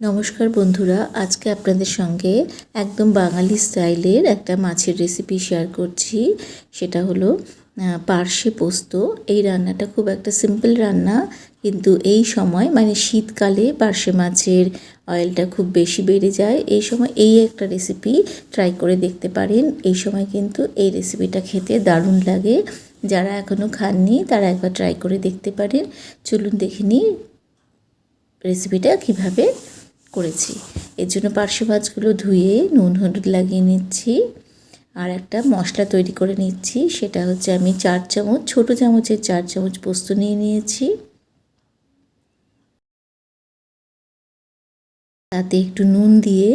নমস্কার বন্ধুরা, আজকে আপনাদের সঙ্গে একদম বাঙালি স্টাইলের একটা মাছের রেসিপি শেয়ার করছি। সেটা হলো পার্শে পোস্ত। এই রান্নাটা খুব একটা সিম্পল রান্না, কিন্তু এই সময় মানে শীতকালে পার্শে মাছের অয়েলটা খুব বেশি বেড়ে যায়। এই সময় এই একটা রেসিপি ট্রাই করে দেখতে পারেন। এই সময় কিন্তু এই রেসিপিটা খেতে দারুণ লাগে। যারা এখনও খাননি, তারা একবার ট্রাই করে দেখতে পারেন। চলুন দেখে রেসিপিটা কীভাবে করেছি। এর জন্য পার্শ্ব মাছগুলো ধুয়ে নুন, হলুদ লাগিয়ে নিচ্ছি আর একটা মশলা তৈরি করে নিচ্ছি। সেটা হচ্ছে আমি চার চামচ, ছোটো চামচের চার চামচ পোস্ত নিয়ে নিয়েছি। তাতে একটু নুন দিয়ে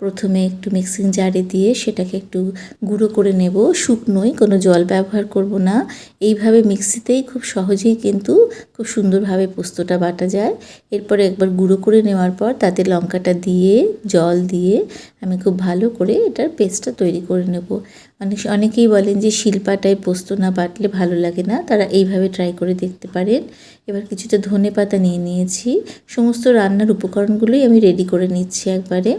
প্রথমে একটু মিক্সিং জারে দিয়ে সেটাকে একটু গুঁড়ো করে নেব। শুকনোই কোনো জল ব্যবহার করব না। এইভাবে মিক্সিতেই খুব সহজেই কিন্তু খুব সুন্দরভাবে পোস্তটা বাটা যায়। এরপরে একবার গুঁড়ো করে নেওয়ার পর তাতে লঙ্কাটা দিয়ে, জল দিয়ে আমি খুব ভালো করে এটার পেস্টটা তৈরি করে নেব। অনেক অনেকেই বলেন যে শিল্পাটায় পোস্ত না বাটলে ভালো লাগে না। তারা এইভাবে ট্রাই করে দেখতে পারেন। এবার কিছুটা ধনে পাতা নিয়ে নিয়েছি। সমস্ত রান্নার উপকরণগুলোই আমি রেডি করে নিচ্ছি একবারে।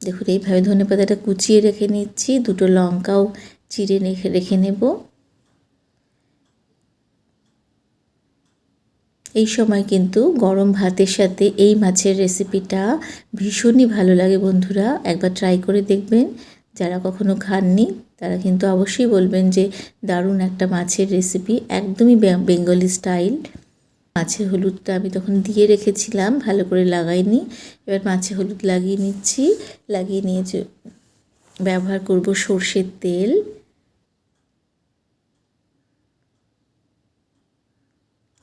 দেখুন, এইভাবে ধনে পাতাটা কুচিয়ে রেখে নিচ্ছি, দুটো লঙ্কাও চিড়ে রেখে রেখে নেব। এই সময় কিন্তু গরম ভাতের সাথে এই মাছের রেসিপিটা ভীষণই ভালো লাগে বন্ধুরা, একবার ট্রাই করে দেখবেন। যারা কখনো খাননি, তারা কিন্তু অবশ্যই বলবেন যে দারুণ একটা মাছের রেসিপি, একদমই বেঙ্গলি স্টাইল। মাছের হলুদটা আমি তখন দিয়ে রেখেছিলাম, ভালো করে লাগাইনি। এবার মাছে হলুদ লাগিয়ে নিচ্ছি। লাগিয়ে নিয়ে ব্যবহার করব সর্ষের তেল।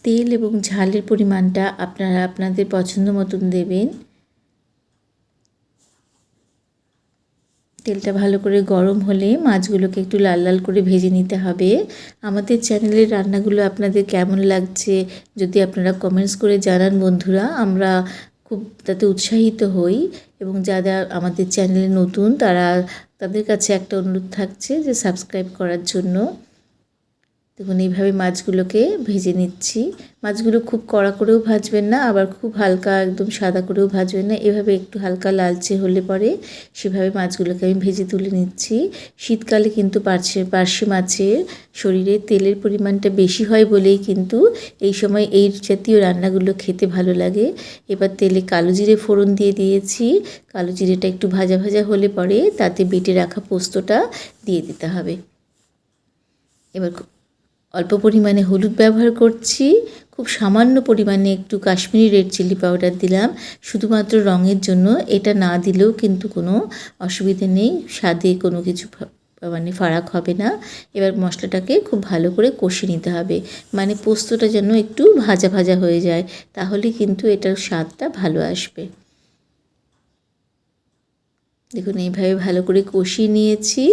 তেল এবং ঝালের পরিমাণটা আপনারা আপনাদের পছন্দ মতন দেবেন। তেলটা ভালো করে গরম হলে মাছগুলোকে একটু লাল লাল করে ভেজে নিতে হবে। আমাদের চ্যানেলের রান্নাগুলো আপনাদের কেমন লাগছে যদি আপনারা কমেন্টস করে জানান বন্ধুরা, আমরা খুব তাতে উৎসাহিত হই এবং যারা আমাদের চ্যানেলে নতুন তারা তাদের কাছে একটা অনুরোধ থাকছে যে সাবস্ক্রাইব করার জন্য। দেখুন, এইভাবে মাছগুলোকে ভেজে নিচ্ছি। মাছগুলো খুব কড়া করেও ভাজবেন না, আবার খুব হালকা একদম সাদা করেও ভাজবেন না। এভাবে একটু হালকা লালচে হলে পরে সেভাবে মাছগুলোকে আমি ভেজে তুলে নিচ্ছি। শীতকালে কিন্তু পার্শে পার্শে মাছের শরীরে তেলের পরিমাণটা বেশি হয় বলেই কিন্তু এই সময় এই জাতীয় রান্নাগুলো খেতে ভালো লাগে। এবার তেলে কালো জিরে ফোড়ন দিয়ে দিয়েছি। কালো জিরেটা একটু ভাজা ভাজা হলে পরে তাতে বেটে রাখা পোস্তটা দিয়ে দিতে হবে। এবার অল্প পরিমাণে হলুদ ব্যবহার করছি। খুব সামান্য পরিমাণে একটু কাশ্মীরি রেড চিলি পাউডার দিলাম। শুধুমাত্র রঙের জন্য। এটা না দিলেও কিন্তু কোনো অসুবিধে নেই। স্বাদে কোনো কিছু মানে ফারাক হবে না। এবার মশলাটাকে খুব ভালো করে কষে নিতে হবে। মানে পোস্তটা যেন একটু ভাজা ভাজা হয়ে যায়। তাহলে কিন্তু এটার স্বাদটা ভালো আসবে। দেখুন, এইভাবে ভালো করে কষিয়ে নিয়েছি।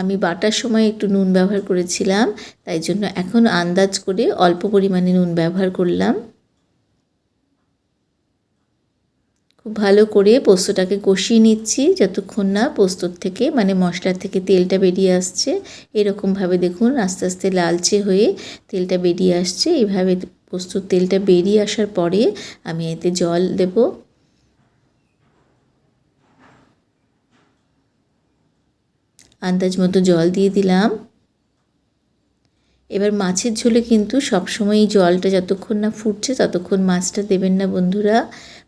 আমি বাটার সময় একটু নুন ব্যবহার করেছিলাম, তাই জন্য এখন আন্দাজ করে অল্প পরিমাণে নুন ব্যবহার করলাম। খুব ভালো করে পোস্তটাকে কষিয়ে নিচ্ছি, যতক্ষণ না পোস্তর থেকে মানে মশলার থেকে তেলটা বেরিয়ে আসছে। এরকমভাবে দেখুন, আস্তে আস্তে লালচে হয়ে তেলটা বেরিয়ে আসছে। এইভাবে পোস্তর তেলটা বেরিয়ে আসার পরে আমি এতে জল দেবো। আন্দাজ মতো জল দিয়ে দিলাম। এবার মাছের ঝোলে কিন্তু সবসময়ই জলটা যতক্ষণ না ফুটছে ততক্ষণ মাছটা দেবেন না বন্ধুরা।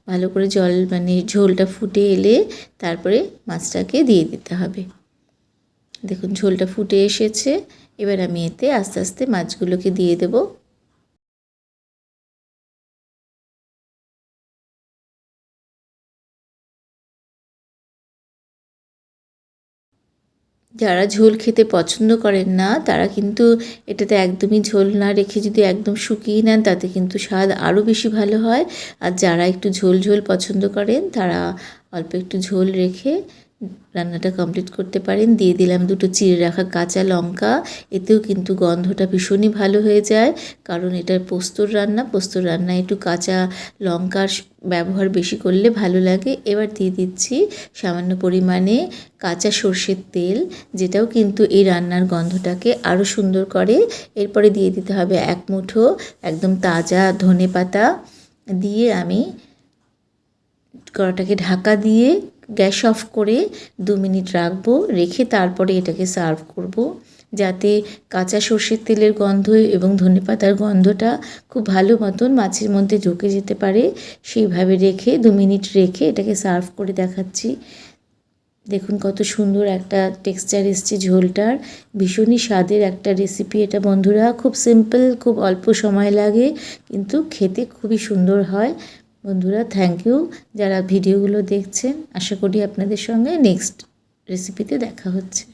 ভালো করে জল মানে ঝোলটা ফুটে এলে তারপরে মাছটাকে দিয়ে দিতে হবে। দেখুন ঝোলটা ফুটে এসেছে। এবার আমি এতে আস্তে আস্তে মাছগুলোকে দিয়ে দেবো। যারা ঝোল খেতে পছন্দ করেন না, তারা কিন্তু এটাতে একদমই ঝোল না রেখে যদি একদম শুকিয়ে নেন, তাতে কিন্তু স্বাদ আরও বেশি ভালো হয়। আর যারা একটু ঝোল ঝোল পছন্দ করেন, তারা অল্প একটু ঝোল রেখে রান্নাটা কমপ্লিট করতে পারেন। দিয়ে দিলাম দুটো চিড়ে রাখা কাঁচা লঙ্কা। এতেও কিন্তু গন্ধটা ভীষণই ভালো হয়ে যায়। কারণ এটা পোস্তর রান্না। পোস্তর রান্না একটু কাঁচা লঙ্কার ব্যবহার বেশি করলে ভালো লাগে। এবার দিয়ে দিচ্ছি সামান্য পরিমাণে কাঁচা সর্ষের তেল, যেটাও কিন্তু এই রান্নার গন্ধটাকে আরও সুন্দর করে। এরপরে দিয়ে দিতে হবে এক মুঠো একদম তাজা ধনে পাতা দিয়ে আমি কড়াটাকে ঢাকা দিয়ে গ্যাস অফ করে দু মিনিট রাখব, রেখে তারপরে এটাকে সার্ভ করব। যাতে কাঁচা সর্ষের তেলের গন্ধ এবং ধনেপাতার গন্ধটা খুব ভালো মতন মাছের মধ্যে ঢুকে যেতে পারে, সেইভাবে রেখে দু মিনিট রেখে এটাকে সার্ভ করে দেখাচ্ছি। দেখুন কত সুন্দর একটা টেক্সচার এসছে ঝোলটার, ভীষণই স্বাদের একটা রেসিপি এটা বন্ধুরা। খুব সিম্পল, খুব অল্প সময় লাগে, কিন্তু খেতে খুবই সুন্দর হয়। বন্ধুরা থ্যাংক ইউ যারা ভিডিওগুলো দেখছেন। আশা করি আপনাদের সঙ্গে নেক্সট রেসিপিতে দেখা হচ্ছে।